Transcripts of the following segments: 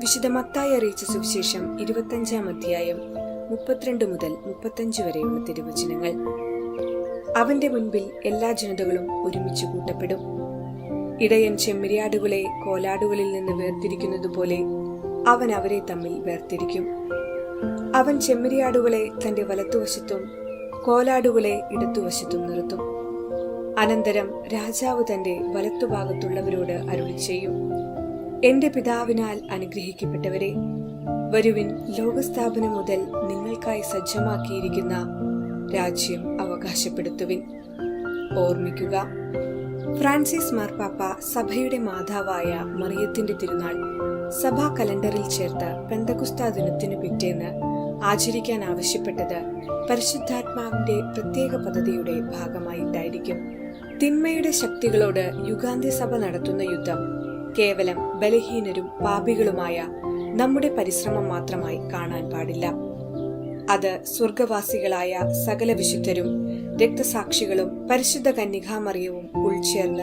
വിശുദ്ധ മത്തായി അറിയിച്ച സുവിശേഷം ഇരുപത്തഞ്ചാം അധ്യായം മുപ്പത്തിരണ്ട് മുതൽ മുപ്പത്തഞ്ച് വരെയുള്ള തിരുവചനങ്ങൾ. അവന്റെ മുൻപിൽ എല്ലാ ജനതകളും ഒരുമിച്ച് കൂട്ടപ്പെടും. ഇടയൻ ചെമ്മരിയാടുകളെ കോലാടുകളിൽ നിന്ന് വേർതിരിക്കുന്നതുപോലെ അവൻ അവരെ തമ്മിൽ വേർതിരിക്കും. അവൻ ചെമ്മരിയാടുകളെ തന്റെ വലത്തുവശത്തും കോലാടുകളെ ഇടത്തുവശത്തും നിർത്തും. അനന്തരം രാജാവ് തന്റെ വലത്തുഭാഗത്തുള്ളവരോട് അരുളി ചെയ്യും എന്റെ പിതാവിനാൽ അനുഗ്രഹിക്കപ്പെട്ടവരെ വരുവിൻ ലോകസ്ഥാപനം മുതൽ നിങ്ങൾക്കായി സജ്ജമാക്കിയിരിക്കുന്ന രാജ്യം അവകാശപ്പെടുത്തുവിൻ. ഓർമ്മിക്കുക ഫ്രാൻസിസ് മാർപ്പാപ്പ സഭയുടെ മാതാവായ മറിയത്തിന്റെ തിരുനാൾ സഭാ കലണ്ടറിൽ ചേർത്ത് പെന്തകുസ്ത ദിനത്തിനു പിറ്റേന്ന് ആചരിക്കാൻ ആവശ്യപ്പെട്ടത് പരിശുദ്ധാത്മാവിന്റെ പ്രത്യേക പദ്ധതിയുടെ ഭാഗമായിട്ടായിരിക്കും തിന്മയുടെ ശക്തികളോട് യുഗാന്തി സഭ നടത്തുന്ന യുദ്ധം കേവലം ബലഹീനരും പാപികളുമായ നമ്മുടെ പരിശ്രമം മാത്രമായി കാണാൻ പാടില്ല. അത് സ്വർഗവാസികളായ സകല വിശുദ്ധരും രക്തസാക്ഷികളും പരിശുദ്ധ കന്യകാമറിയവും ഉൾച്ചേർന്ന്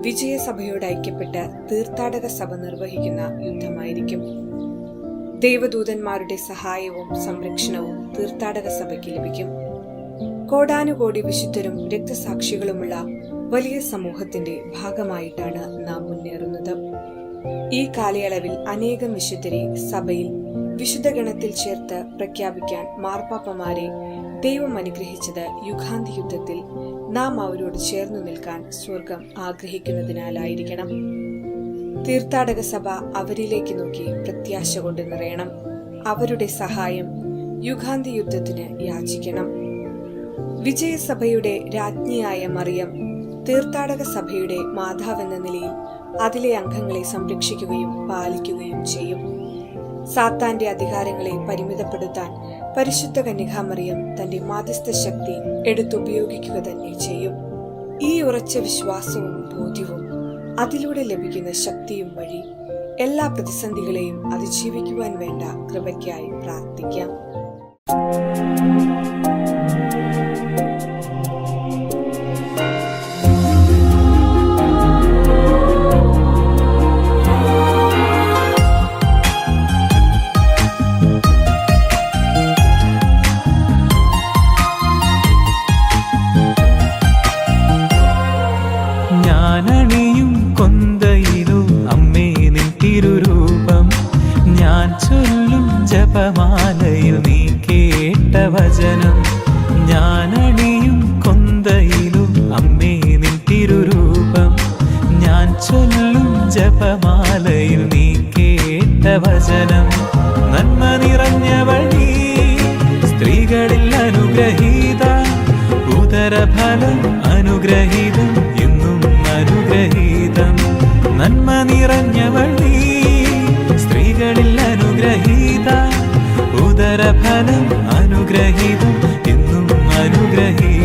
വിജയസഭയോട് ഐക്യപ്പെട്ട് തീർത്ഥാടക സഭ നിർവഹിക്കുന്ന യുദ്ധമായിരിക്കും. ദേവദൂതന്മാരുടെ സഹായവും സംരക്ഷണവും തീർത്ഥാടക സഭയ്ക്ക് ലഭിക്കും. കോടാനുകോടി വിശുദ്ധരും രക്തസാക്ഷികളുമുള്ള വലിയ സമൂഹത്തിന്റെ ഭാഗമായിട്ടാണ് നാം മുന്നേറുന്നത്. ഈ കാലയളവിൽ അനേകം വിശുദ്ധരെ സഭയിൽ വിശുദ്ധ ഗണത്തിൽ ചേർത്ത് പ്രഖ്യാപിക്കാൻ മാർപ്പാപ്പമാരെ ദൈവം അനുഗ്രഹിച്ചത് യുഗാന്തി യുദ്ധത്തിൽ നാം അവരോട് ചേർന്നു നിൽക്കാൻ സ്വർഗം ആഗ്രഹിക്കുന്നതിനാലായിരിക്കണം. തീർത്ഥാടക സഭ അവരിലേക്ക് നോക്കി പ്രത്യാശ കൊണ്ട് നിറയണം. അവരുടെ സഹായം യുഗാന്തി യുദ്ധത്തിന് യാചിക്കണം. വിജയസഭയുടെ രാജ്ഞിയായ മറിയം തീർത്ഥാടക സഭയുടെ മാതാവെന്ന നിലയിൽ അതിലെ അംഗങ്ങളെ സംരക്ഷിക്കുകയും പാലിക്കുകയും ചെയ്യും. സാത്താന്റെ അധികാരങ്ങളെ പരിമിതപ്പെടുത്താൻ പരിശുദ്ധ കന്യകാമറിയം തന്റെ മാധ്യസ്ഥ ശക്തി എടുത്തുപയോഗിക്കുക തന്നെ ചെയ്യും. ഈ ഉറച്ച വിശ്വാസവും ബോധ്യവും അതിലൂടെ ലഭിക്കുന്ന ശക്തിയും വഴി എല്ലാ പ്രതിസന്ധികളെയും അതിജീവിക്കുവാൻ വേണ്ട കൃപയ്ക്കായി പ്രാർത്ഥിക്കാം. ചൊല്ലും ജപമാലയിൽ നീ കേട്ട വചനം ഞാനണിയും കൊന്തയിലു അമ്മേ നിൻ തിരുരൂപം ഞാൻ ചൊല്ലും ജപമാലയിൽ നീ കേട്ട വചനം നന്മ നിറഞ്ഞ വഴി സ്ത്രീകളിൽ അനുഗ്രഹീത ഉദരഫലം അനുഗ്രഹീതം അനുഗ്രഹീതം എന്നും അനുഗ്രഹീതം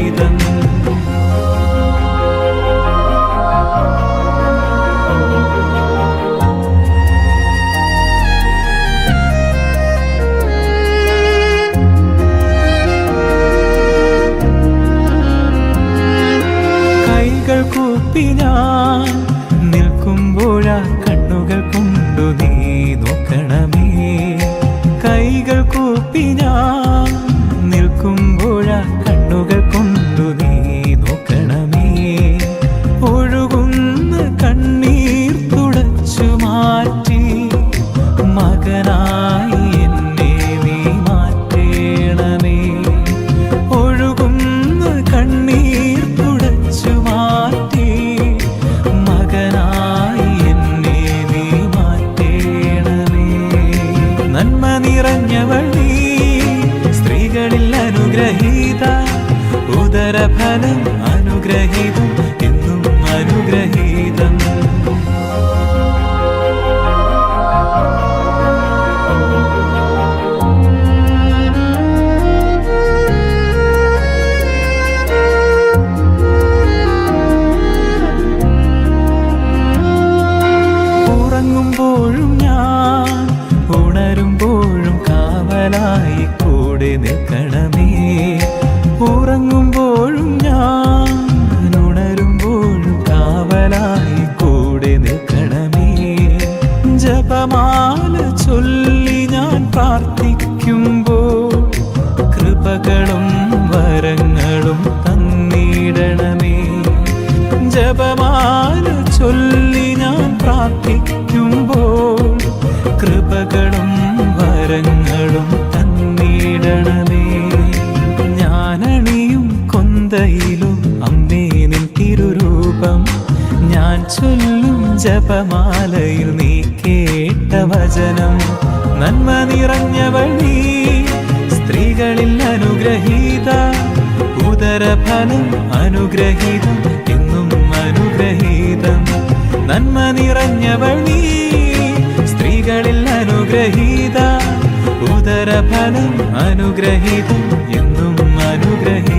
ജീവിതം ഞാൻ ഉണരുമ്പോഴും കാവലായി കൂടെ നിൽക്കണമേ. ചൊല്ലി ഞാൻ പ്രാർത്ഥിക്കുമ്പോൾ കൃപകളും വരങ്ങളും തന്നിടണമേ. ജപമാല ചൊല്ലി ഞാൻ പ്രാർത്ഥിക്കുമ്പോൾ കൃപകളും വരങ്ങളും തന്നിടണമേ. ഞാനണിയും കൊന്തയിലും അമ്മേ തിരുരൂപം ഞാൻ ചൊല്ലും ജപമാലയിൽ നീ കേട്ട വചനം നന്മ നിറഞ്ഞ വഴി സ്ത്രീകളിൽ അനുഗ്രഹീത ഉദരഫലം അനുഗ്രഹീതം എന്നും അനുഗ്രഹീതം നന്മ നിറഞ്ഞ വഴി സ്ത്രീകളിൽ അനുഗ്രഹീത ഉദരഫലം അനുഗ്രഹീതം എന്നും അനുഗ്രഹീതം